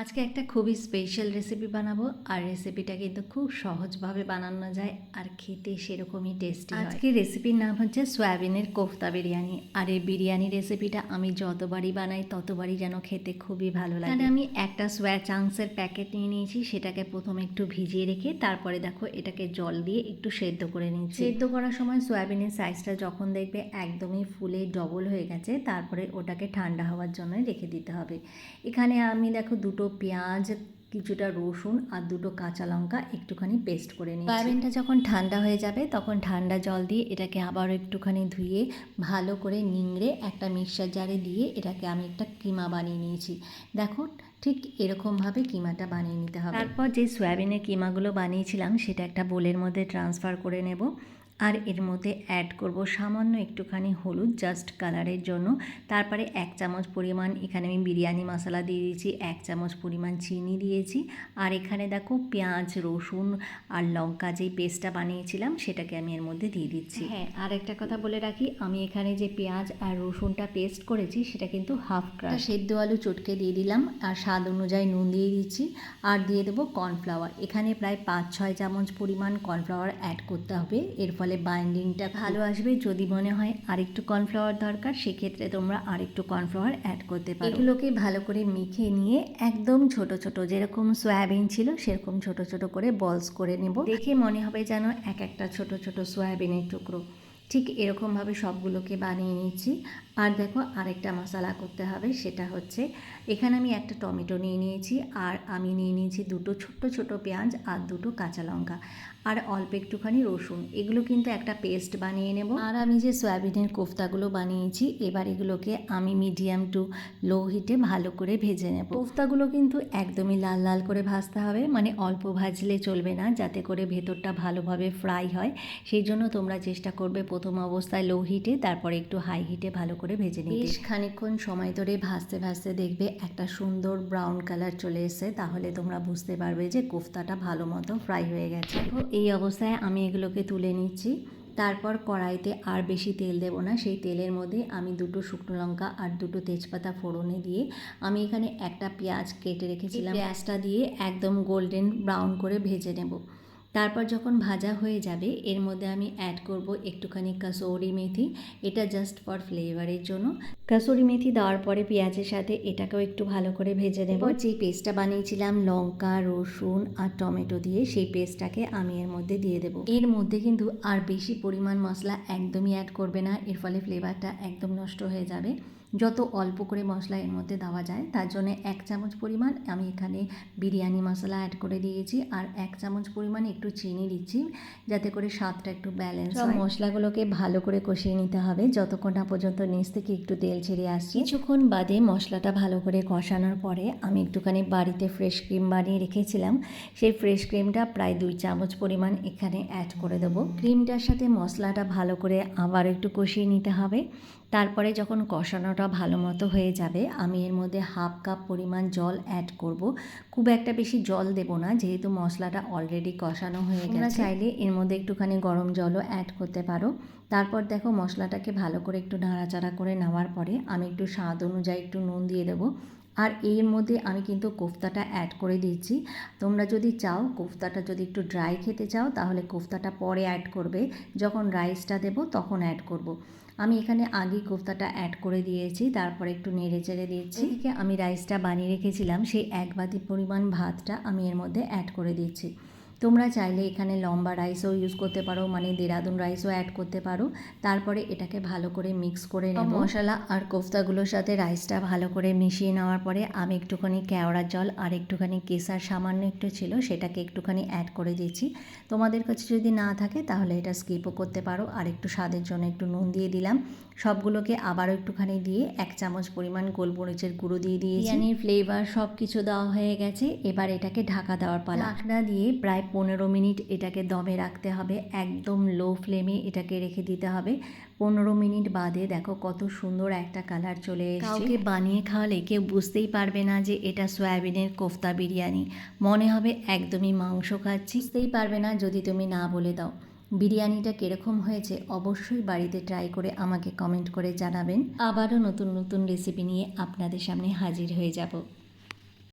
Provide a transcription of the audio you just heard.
আজকে একটা খুবই স্পেশাল রেসিপি বানাবো আর রেসিপিটা কিন্তু খুব সহজভাবে বানানো যায় আর খেতে সেরকমই টেস্টি আজকে রেসিপির নাম হচ্ছে সয়াবিনের কোফতা বিরিয়ানি আর এই বিরিয়ানি রেসিপিটা আমি যতবারই বানাই ততবারই যেন খেতে খুবই ভালো লাগে। তাহলে আমি একটা সোয়া চাংসের প্যাকেট নিয়ে নিয়েছি সেটাকে প্রথমে একটু ভিজিয়ে রেখে তারপরে দেখো এটাকে জল দিয়ে একটু সেদ্ধ করে নিচ্ছি। সেদ্ধ করার সময় সয়াবিনের সাইজটা যখন দেখবে একদমই ফুলে ডবল হয়ে গেছে তারপরে ওটাকে ঠান্ডা হওয়ার জন্য রেখে দিতে হবে। এখানে আমি দেখো দুটো পেঁয়াজ কিছুটা রসুন আর দুটো কাঁচা লঙ্কা একটুখানি পেস্ট করে নিই সয়াবিনটা যখন ঠান্ডা হয়ে যাবে তখন ঠান্ডা জল দিয়ে এটাকে আবারও একটুখানি ধুয়ে ভালো করে নিংড়ে একটা মিক্সার জারে দিয়ে এটাকে আমি একটা কিমা বানিয়ে নিয়েছি। দেখো ঠিক এরকমভাবে কিমাটা বানিয়ে নিতে হবে। তারপর যে সয়াবিনের কিমাগুলো বানিয়েছিলাম সেটা একটা বোলের মধ্যে ট্রান্সফার করে নেব। আর এর মধ্যে অ্যাড করব সামান্য একটুখানি হলুদ জাস্ট কালারের জন্য। তারপরে এক চামচ পরিমাণ এখানে আমি বিরিয়ানি মশলা দিয়ে দিয়েছি এক চামচ পরিমাণ চিনি দিয়েছি। আর এখানে দেখো পেঁয়াজ রসুন আর লঙ্কা যেই পেস্টটা বানিয়েছিলাম সেটাকে আমি এর মধ্যে দিয়ে দিচ্ছি। হ্যাঁ আর একটা কথা বলে রাখি আমি এখানে যে পেঁয়াজ আর রসুনটা পেস্ট করেছি সেটা কিন্তু হাফ ক্রাশ সেদ্ধ আলু চটকে দিয়ে দিলাম আর স্বাদ অনুযায়ী নুন দিয়ে দিচ্ছি আর দিয়ে দেবো কর্নফ্লাওয়ার এখানে প্রায় পাঁচ ছয় চামচ পরিমাণ কর্নফ্লাওয়ার অ্যাড করতে হবে এর ফলে বাইন্ডিংটা ভালো আসবে। যদি মনে হয় আরেকটু কর্নফ্লাওয়ার দরকার, সেক্ষেত্রে তোমরা আরেকটু কর্নফ্লাওয়ার অ্যাড করতে পারো। এগুলোকে ভালো করে মেখে নিয়ে একদম ছোট ছোট যেরকম সয়াবিন ছিল, সেরকম ছোট ছোট করে বলস করে নেব। দেখে মনে হবে যেন এক একটা ছোট ছোট সয়াবিনের টুকরো। ঠিক এরকমভাবে সবগুলোকে বানিয়ে নিচ্ছি আর দেখো আরেকটা মশলা করতে হবে, সেটা হচ্ছে এখানে আমি একটা টমেটো নিয়ে নিয়েছি, আর আমি নিয়ে নিয়েছি দুটো ছোট্ট ছোট পেঁয়াজ আর দুটো কাঁচা লঙ্কা। আর অল্প একটুখানি রসুন, এগুলো কিন্তু একটা পেস্ট বানিয়ে নেব। আর আমি যে সয়াবিনের কোফতাগুলো বানিয়েছি, এবার এগুলোকে আমি মিডিয়াম টু লো হিটে ভালো করে ভেজে নেব। কোফতাগুলো কিন্তু একদমই লাল লাল করে ভাজতে হবে মানে অল্প ভাজলে চলবে না, যাতে করে ভেতরটা ভালোভাবে ফ্রাই হয়। সেই জন্য তোমরা চেষ্টা করবে প্রথম অবস্থায় লো হিটে তারপরে একটু হাই হিটে ভালো করে ভেজে নিতে। বেশ খানিকক্ষণ সময় ধরে ভাজতে ভাজতে দেখবে একটা সুন্দর ব্রাউন কালার চলে এসে তাহলে তোমরা বুঝতে পারবে যে কোফতাটা ভালো মতো ফ্রাই হয়ে গেছে। এই অবস্থায় আমি এগুলোকে তুলে নিচ্ছি। তারপর কড়াইতে আর বেশি তেল দেব না সেই তেলের মধ্যে আমি দুটো শুকনো লঙ্কা আর দুটো তেজপাতা ফোড়নে দিয়ে আমি এখানে একটা পেঁয়াজ কেটে রেখেছিলাম। পেঁয়াজটা দিয়ে একদম গোল্ডেন ব্রাউন করে ভেজে নেব। তারপর যখন ভাজা হয়ে যাবে এর মধ্যে আমি অ্যাড করব একটুখানি কাসৌরি মেথি। এটা জাস্ট ফর ফ্লেভারের জন্য। কাসুরি মেথি দেওয়ার পরে পেঁয়াজের সাথে এটাকেও একটু ভালো করে ভেজে নেব। যে পেস্টটা বানিয়েছিলাম লঙ্কা রসুন আর টমেটো দিয়ে সেই পেস্টটাকে আমি এর মধ্যে দিয়ে দেব। এর মধ্যে কিন্তু আর বেশি পরিমাণ মশলা একদমই অ্যাড করবে না এর ফলে ফ্লেভারটা একদম নষ্ট হয়ে যাবে। যত অল্প করে মশলা এর মধ্যে দেওয়া যায় তার জন্য এক চামচ পরিমাণ আমি এখানে বিরিয়ানি মশলা অ্যাড করে দিয়েছি। আর এক চামচ পরিমাণ একটু চিনি দিচ্ছি যাতে করে স্বাদটা একটু ব্যালেন্স হয়। মশলাগুলোকে ভালো করে কষিয়ে নিতে হবে। যতক্ষণ না পর্যন্ত নিচ থেকে একটু তেল ছেড়ে আসছে। কিছুক্ষণ বাদে মশলাটা ভালো করে কষানোর পরে আমি একটুখানি বাড়িতে ফ্রেশ ক্রিম বানিয়ে রেখেছিলাম। সেই ফ্রেশ ক্রিমটা প্রায় দুই চামচ পরিমাণ এখানে অ্যাড করে দেবো। ক্রিমটার সাথে মশলাটা ভালো করে আবার একটু কষিয়ে নিতে হবে। তারপরে যখন কষানোটা ভালো মতো হয়ে যাবে আমি এর মধ্যে হাফ কাপ পরিমাণ জল অ্যাড করব। খুব একটা বেশি জল দেব না যেহেতু মশলাটা অলরেডি কষানো হয়ে গেছে। চাইলে এর মধ্যে একটুখানি গরম জলও অ্যাড করতে পারো। তারপর দেখো মশলাটাকে ভালো করে একটু নাড়াচাড়া করে নেওয়ার পরে আমি একটু স্বাদ অনুযায়ী একটু নুন দিয়ে দেবো। আর এর মধ্যে আমি কিন্তু কোফতাটা অ্যাড করে দিচ্ছি তোমরা যদি চাও কোফতাটা যদি একটু ড্রাই খেতে চাও তাহলে কোফতাটা পরে অ্যাড করবে। যখন রাইসটা দেবো তখন অ্যাড করব। আমি এখানে আগে কোফতাটা অ্যাড করে দিয়েছি তারপর একটু নেড়ে চেড়ে দিয়েছি এদিকে আমি রাইসটা বানিয়ে রেখেছিলাম সেই এক বাতি পরিমাণ ভাতটা আমি এর মধ্যে অ্যাড করে দিচ্ছি। তোমরা চাইলে এখানে লম্বা রাইসও ইউজ করতে পারো মানে দেরাদুন রাইসও অ্যাড করতে পারো। তারপরে এটাকে ভালো করে মিক্স করে নেব। মশলা আর কোফতাগুলোর সাথে রাইসটা ভালো করে মিশিয়ে নেওয়ার পরে আমি একটুখানি কেওড়ার জল আর একটুখানি কেসার সামান্য একটু ছিল সেটাকে একটুখানি অ্যাড করে দিয়েছি। তোমাদের কাছে যদি না থাকে তাহলে এটা স্কিপও করতে পারো। আর একটু স্বাদের জন্য একটু নুন দিয়ে দিলাম। সবগুলোকে আবারও একটুখানি দিয়ে এক চামচ পরিমাণ গোলমরিচের গুঁড়ো দিয়ে দিয়েছি। বিরিয়ানির ফ্লেভার সব কিছু দেওয়া হয়ে গেছে। এবার এটাকে ঢাকা দেওয়ার পালা। ঢাকনা দিয়ে প্রায় পনেরো মিনিট এটাকে দমে রাখতে হবে একদম লো ফ্লেমে এটাকে রেখে দিতে হবে। পনেরো মিনিট বাদে দেখো কত সুন্দর একটা কালার চলে এসেছে। কাউকে বানিয়ে খাওয়ালে কেউ বুঝতেই পারবে না যে এটা সয়াবিনের কোফতা বিরিয়ানি। মনে হবে একদমই মাংস খাচ্ছি। বুঝতেই পারবে না যদি তুমি না বলে দাও। বিরিয়ানিটা কীরকম হয়েছে অবশ্যই বাড়িতে ট্রাই করে আমাকে কমেন্ট করে জানাবেন। আবারও নতুন নতুন রেসিপি নিয়ে আপনাদের সামনে হাজির হয়ে যাব।